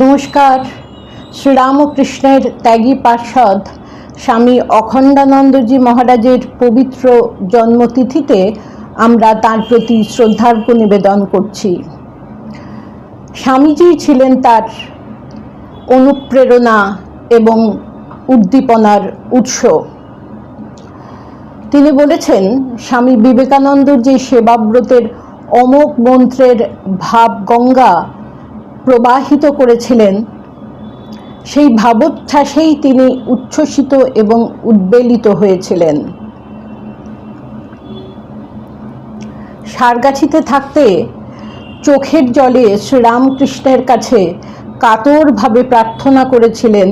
নমস্কার। শ্রীরামকৃষ্ণের ত্যাগী পার্ষদ স্বামী অখণ্ডানন্দজি মহারাজের পবিত্র জন্মতিথিতে আমরা তার প্রতি শ্রদ্ধার্ঘ্য নিবেদন করছি। স্বামীজি ছিলেন তার অনুপ্রেরণা এবং উদ্দীপনার উৎস। তিনি বলেছেন, স্বামী বিবেকানন্দ যে সেবাব্রতের অমোক মন্ত্রের ভাব গঙ্গা প্রবাহিত করেছিলেন। সেই ভাবোচ্ছ্বাসেই তিনি উচ্ছ্বসিত এবং উদ্বেলিত হয়েছিলেন। সারগাছিতে থাকতে চোখের জলে শ্রীরামকৃষ্ণের কাছে কাতরভাবে প্রার্থনা করেছিলেন,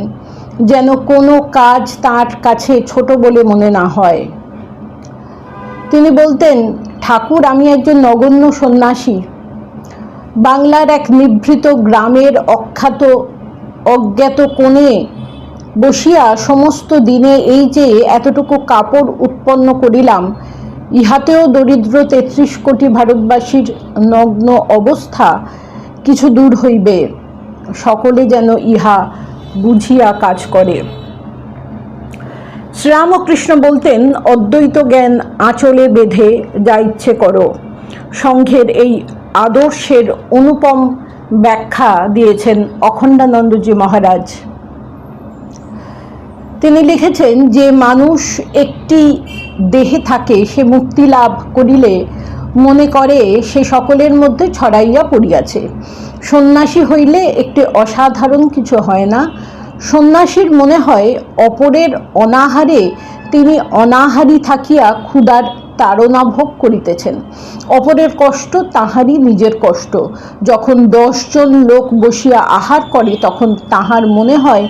যেন কোনো কাজ তার কাছে ছোট বলে মনে না হয়। তিনি বলতেন, ঠাকুর, আমি একজন নগণ্য সন্ন্যাসী। বাংলার এক নিভৃত গ্রামের অখ্যাত অজ্ঞাত কোণে বসিয়া সমস্ত দিনে এই যে এতটুকু কাপড় উৎপন্ন করিলাম, ইহাতেও দরিদ্র তেত্রিশ কোটি ভারতবাসীর নগ্ন অবস্থা কিছু দূর হইবে। সকলে যেন ইহা বুঝিয়া কাজ করে। শ্রীরামকৃষ্ণ বলতেন, অদ্বৈত জ্ঞান আঁচলে বেঁধে যা ইচ্ছে করো। সংঘের এই আদর্শের অনুপম ব্যাখ্যা দিয়েছেন অখণ্ডানন্দজি মহারাজ। তিনি লিখেছেন, যে মানুষ একটি দেহে থাকে, সে মুক্তি লাভ করিলে মনে করে, সে সকলের মধ্যে ছড়াইয়া পড়িয়াছে। সন্ন্যাসী হইলে একটি অসাধারণ কিছু হয় না। সন্ন্যাসীর মনে হয়, অপরের অনাহারে তিনি অনাহারি থাকিয়া ক্ষুধার তাড়না ভোগ করিতেছেন। অপরের কষ্ট তাহারই নিজের কষ্ট। যখন দশজন লোক বসিয়া আহার করে, তখন তাহার মনে হয়,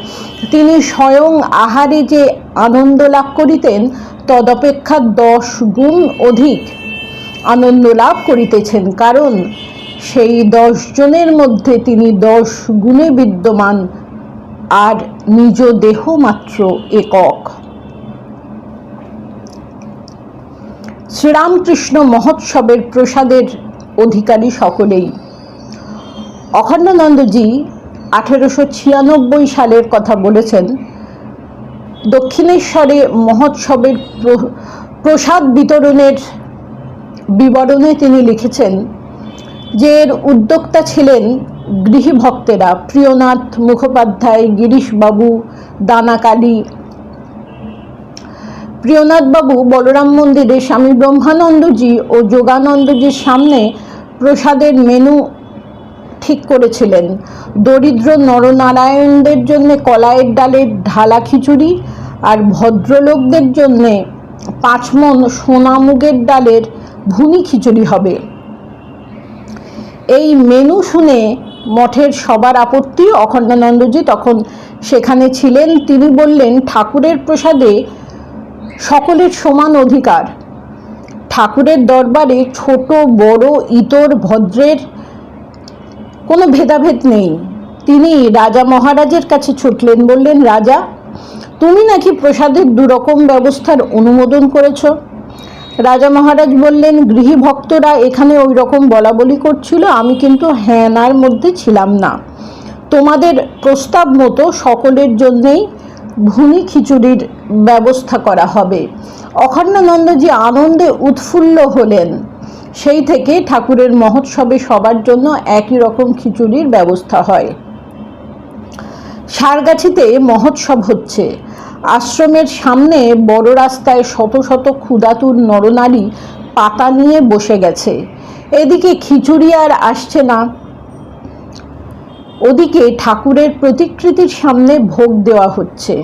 তিনি স্বয়ং আহারে যে আনন্দ লাভ করিতেন, তদপেক্ষা দশ গুণ অধিক আনন্দ লাভ করিতেছেন। কারণ সেই দশজনের মধ্যে তিনি দশ গুণে বিদ্যমান, আর নিজ দেহ মাত্র একক। শ্রীরামকৃষ্ণ মহোৎসবের প্রসাদের অধিকারী সকলেই। অখণ্ডানন্দজি আঠেরোশো ছিয়ানব্বই সালের কথা বলেছেন, দক্ষিণেশ্বরে মহোৎসবের প্রসাদ বিতরণের বিবরণে তিনি লিখেছেন যে এর উদ্যোক্তা ছিলেন গৃহীভক্তেরা। প্রিয়নাথ মুখোপাধ্যায়, গিরিশবাবু, দানাকালী প্রিয়নাথবাবু বলরাম মন্দিরে স্বামী ব্রহ্মানন্দজি ও যোগানন্দজির সামনে প্রসাদের মেনু ঠিক করেছিলেন। দরিদ্র নরনারায়ণদের জন্যে কলাইয়ের ডালের ঢালা খিচুড়ি আর ভদ্রলোকদের জন্যে পাঁচমন সোনামুগের ডালের ভুনি খিচুড়ি হবে। এই মেনু শুনে মঠের সবার আপত্তি। অখণ্ডানন্দজি তখন সেখানে ছিলেন। তিনি বললেন, ঠাকুরের প্রসাদে সকলের সমান অধিকার। ঠাকুরের দরবারে ছোট, বড়, ইতর, ভদ্রের কোনো ভেদাভেদ নেই। তিনি রাজা মহারাজের কাছে ছুটলেন, বললেন, রাজা, তুমি নাকি প্রসাদের দুরকম ব্যবস্থার অনুমোদন করেছ? রাজা মহারাজ বললেন, গৃহী ভক্তরা এখানে ওই রকম বলা বলি করছিল, আমি কিন্তু হ্যানার মধ্যে ছিলাম না। তোমাদের প্রস্তাব মতো সকলের জন্যেই ভুনি খিচুড়ির ব্যবস্থা করা হবে। অখণ্ডানন্দজি আনন্দে উৎফুল্ল হলেন। সেই থেকে ঠাকুরের মহোৎসবে সবার জন্য একই রকম খিচুড়ির ব্যবস্থা হয়। সারগাছিতে মহোৎসব হচ্ছে। আশ্রমের সামনে বড় রাস্তায় শত শত ক্ষুদাতুর নরনারী পাতা নিয়ে বসে গেছে। এদিকে খিচুড়ি আর আসছে না। ওদিকে ঠাকুরের প্রতিকৃতির সামনে ভোগ দেওয়া হচ্ছে।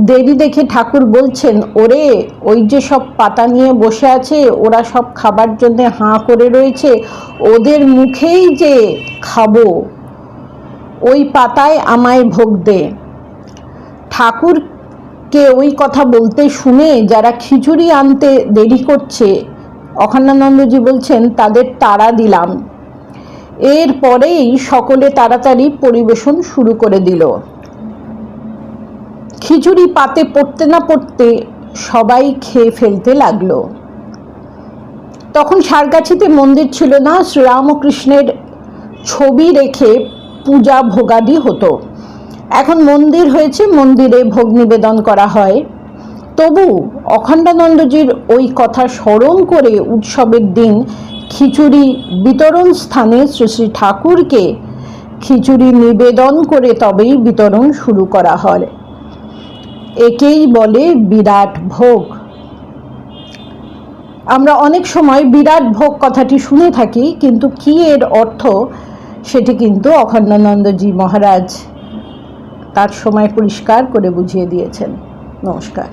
দেরি দেখে ঠাকুর বলছেন, ওরে, ওই যে সব পাতা নিয়ে বসে আছে, ওরা সব খাবার জন্য হাঁ করে রয়েছে, ওদের মুখেই যে খাব, ওই পাতায় আমায় ভোগ দে। ঠাকুরকে ওই কথা বলতে শুনে যারা খিচুড়ি আনতে দেরি করছে, অখণ্ডানন্দজি বলছেন, তাদের তাড়া দিলাম। এরপরেই সকলে তাড়াতাড়ি পরিবেশন শুরু করে দিল। খিচুড়ি পাতে পড়তে না পড়তে সবাই খেয়ে ফেলতে লাগল। তখন সারগাছিতে মন্দির ছিল না, শ্রীরামকৃষ্ণের ছবি রেখে পূজা ভোগাদি হতো। এখন মন্দির হয়েছে, মন্দিরে ভোগ নিবেদন করা হয়। তবু অখণ্ডানন্দজির ওই কথা স্মরণ করে উৎসবের দিন খিচুড়ি বিতরণ স্থানে শ্রী শ্রী ঠাকুরকে খিচুড়ি নিবেদন করে তবেই বিতরণ শুরু করা হয়। একেই বলে বিরাট ভোগ। আমরা অনেক সময় বিরাট ভোগ কথাটি শুনে থাকি, কিন্তু কি এর অর্থ সেটি কিন্তু অখণ্ডানন্দজি মহারাজ তার সময় পরিষ্কার করে বুঝিয়ে দিয়েছেন। নমস্কার।